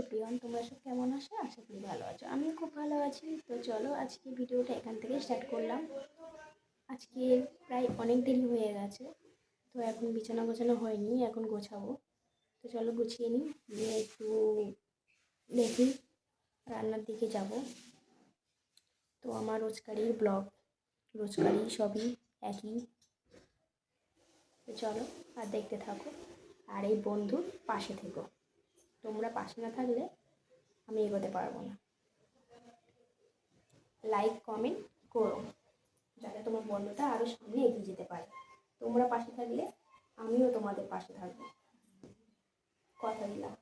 Everyone তোমরা সব কেমন আছো? আশা করি ভালো আছো। আমিও খুব ভালো আছি। তো চলো, আজকে ভিডিওটা এখান থেকে স্টার্ট করলাম। আজকে প্রায় অনেক দেরি হয়ে গেছে। তো এখন বিছানা গোছানো হয়নি, এখন গোছাবো। তো চলো গুছিয়ে নিই দিয়ে একটু দেখি, রান্নার দিকে যাব। তো আমার রোজকারির ব্লগ, রোজকারি সবই একই। তো চলো, আর দেখতে থাকো। আর এই বন্ধুর পাশে থেকো। তোমরা পাশে না থাকলে আমি এগোতে পারব না। লাইক কমেন্ট করো, যাতে তোমার বন্ধুটা আরও সামনে এগিয়ে যেতে পারে। তোমরা পাশে থাকলে আমিও তোমাদের পাশে থাকব। কথা দিলাম।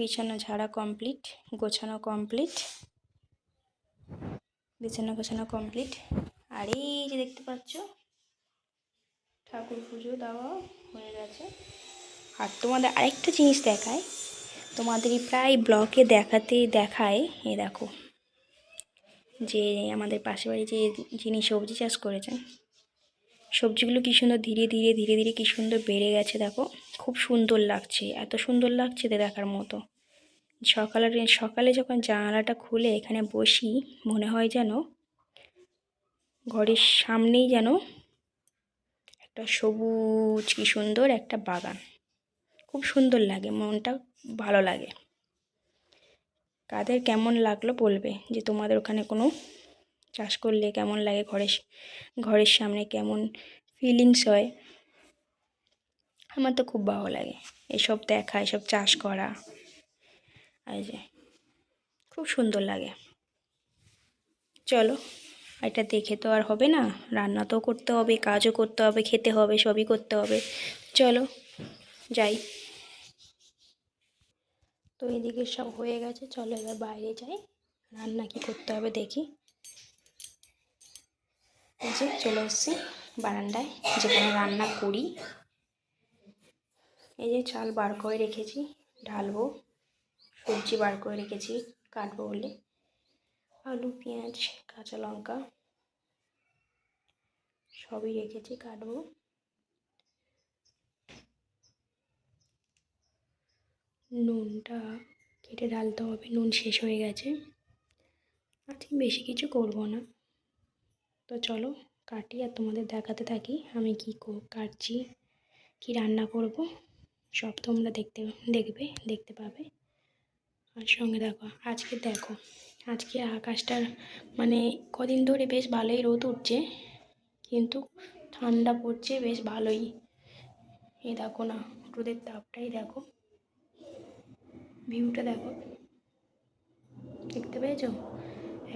বিছানা ঝাড়া কমপ্লিট গোছানো কমপ্লিট বিছানা গোছানো কমপ্লিট আর এই যে দেখতে পাচ্ছ, ঠাকুর পুজো দেওয়া হয়ে গেছে। আর তোমাদের আরেকটা জিনিস দেখায় তোমাদের প্রায় ব্লকে দেখাতে দেখায় এ দেখো, যে আমাদের পাশে বাড়ি যে যিনি সবজি চাষ করেছেন, সবজিগুলো কী সুন্দর ধীরে ধীরে ধীরে ধীরে কী সুন্দর বেড়ে গেছে, দেখো। খুব সুন্দর লাগছে, এত সুন্দর লাগছে দেখার মতো। সকালে সকালে যখন জানালাটা খুলে এখানে বসি, মনে হয় যেন ঘরের সামনেই যেন একটা সবুজ, কি সুন্দর একটা বাগান। খুব সুন্দর লাগে, মনটা ভালো লাগে। কাদের কেমন লাগল বলবে? যে তোমাদের ওখানে কোনো চাষ করলে কেমন লাগে? ঘরের ঘরের সামনে কেমন ফিলিংস হয়? আমার তো খুব ভালো লাগে। এসব দেখা, এসব চাষ করা। এই যে, খুব সুন্দর লাগে। চলো, এটা দেখে তো আর হবে না। রান্না তো করতে হবে, কাজও করতে হবে, খেতে হবে, সবই করতে হবে। চলো, যাই। তো এদিকে সব হয়ে গেছে, চলো এবার বাইরে যাই। রান্না কি করতে হবে দেখি। এই যে চলে এসেছি বারান্দায়, যেখানে রান্না করি। এই যে চাল বার করে রেখেছি, ঢালবো। সবজি বার করে রেখেছি, কাটবো বলে। আলু, পেঁয়াজ, কাঁচা লঙ্কা সবই রেখেছি, কাটবো। নুনটা কেটে ঢালতে হবে, নুন শেষ হয়ে গেছে। আজকে বেশি কিছু করব না। তো চলো কাটি আর তোমাদের দেখাতে থাকি আমি কি, কাটছি, কি রান্না করব। সব তোমরা দেখতে, দেখবে, দেখতে পাবে। আর সঙ্গে দেখো, আজকে দেখো, আজকে আকাশটার মানে কদিন ধরে বেশ ভালোই রোদ উঠছে, কিন্তু ঠান্ডা পড়ছে বেশ ভালোই। এই দেখো না, রোদের তাপটাই দেখো। ভিউটা দেখো, দেখতে পেয়েছ?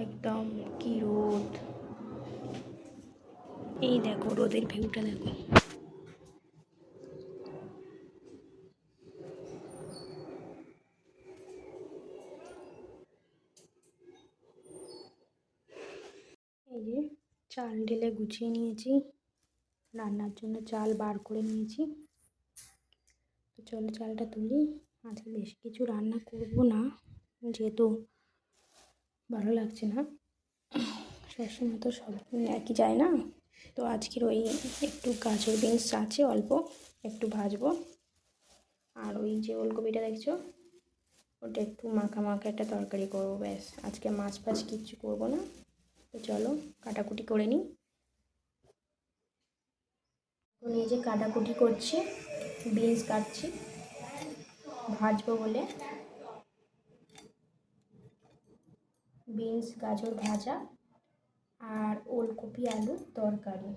একদম কি রোদ। এই দেখো রোদের ভিউটা দেখো এই যে চাল ঢেলে গুছিয়ে নিয়েছি। রান্নার জন্য চাল বার করে নিয়েছি। তো চলো চালটা তুলি। আজকে বেশি কিছু রান্না করব না, যেহেতু ভালো লাগছে না। সবসময় তো সব একই যায় না। তো আজকের ওই একটু গাজর বিনস আছে অল্প, একটু ভাজবো। আর ওই যে ওলকপিটা দেখছ, ওটা একটু মাখা মাখা একটা তরকারি করব, ব্যাস। আজকে মাছ ফাছ কিচ্ছু করব না। তো চলো কাটাকুটি করে নিই। নিয়ে যে কাটাকুটি করছি, বিনস কাটছি, ভাজবো বলে। বিনস, গাজর ভাজা আর ওলকপি আলু তরকারি।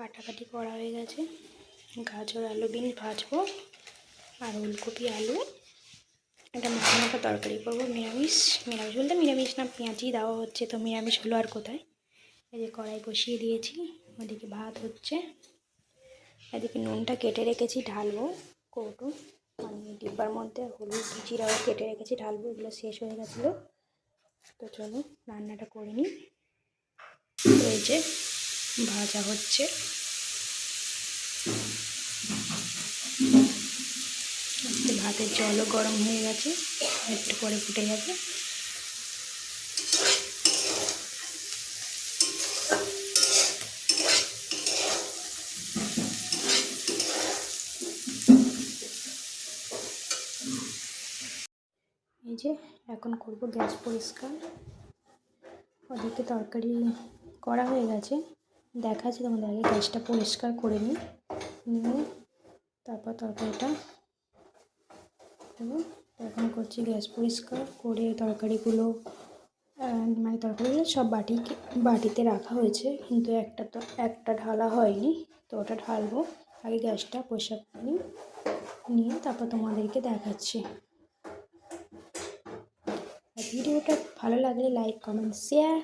কাটাকাটি করা হয়ে গেছে। গাজর, আলু, বিন ভাজবো আর ওলকপি, আলু। একটা মাখা মাখা তরকারি করব। নিরামিষ নিরামিষ বলতে নিরামিষ না, পেঁয়াজি দেওয়া হচ্ছে। তো নিরামিষ হলো আর কোথায়? এই যে কড়াই বসিয়ে দিয়েছি, ওদিকে ভাত হচ্ছে। এদিকে নুনটা কেটে রেখেছি, ঢালবো কৌটো। মানে ডিব্বার মধ্যে হলুদ জিরাও কেটে রেখেছি, ঢালবো, এগুলো শেষ হয়ে গেছিল। তো চলো রান্নাটা করে নিই। এই যে ভাজা হচ্ছে। ভাতের জলও গরম হয়ে গেছে, একটু পরে ফুটে যাবে। এই যে, এখন করব গ্যাস পরিষ্কার। ওদিকে তরকারি করা হয়ে গেছে। দেখাচ্ছি তোমাদের আগে গ্যাসটা পরিষ্কার করে নিই। নিয়ে তারপর তরকারিটা এখন করছি গ্যাস পরিষ্কার করে তরকারিগুলো মানে তরকারিগুলো সব বাটি বাটিতে রাখা হয়েছে। কিন্তু একটা তো, একটা ঢালা হয়নি, তো ওটা ঢালবো। আগে গ্যাসটা পরিষ্কার করে নিই। নিয়ে তারপর তোমাদেরকে দেখাচ্ছি। ভিডিওটা ভালো লাগলে লাইক, কমেন্ট শেয়ার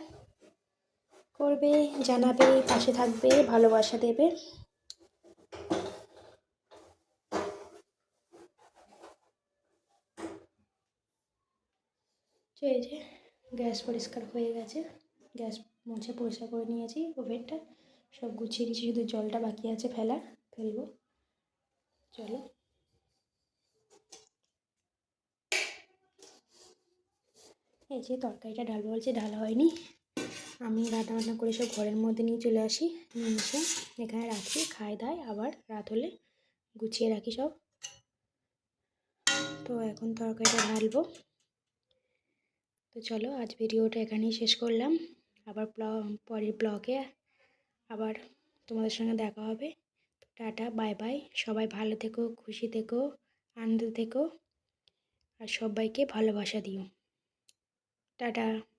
করবে, জানাবে, পাশে থাকবে, ভালোবাসা দেবে। এই যে, গ্যাস পরিষ্কার হয়ে গেছে। গ্যাস মুছে পরিষ্কার করে নিয়েছি ওভেনটা। সব গুছিয়ে দিয়েছি শুধু জলটা বাকি আছে ফেলার ফেলব। চলো। এই যে, তরকারিটা ঢালবো বলছে ঢালা হয়নি। আমি রান্না বান্না করে সব ঘরের মধ্যে নিয়ে চলে আসি। নিয়ে এসে এখানে রাখি, খাই, দাই, আবার রাত হলে গুছিয়ে রাখি সব। তো এখন তরকারিটা ঢালবো। তো চলো, আজ ভিডিওটা এখানেই শেষ করলাম। আবার পরের ব্লগে আবার তোমাদের সঙ্গে দেখা হবে। Tata, bye bye. সবাই ভালো থেকো, খুশি থেকো, আনন্দ থেকো। আর সবাইকে ভালোবাসা দিও। টাটা।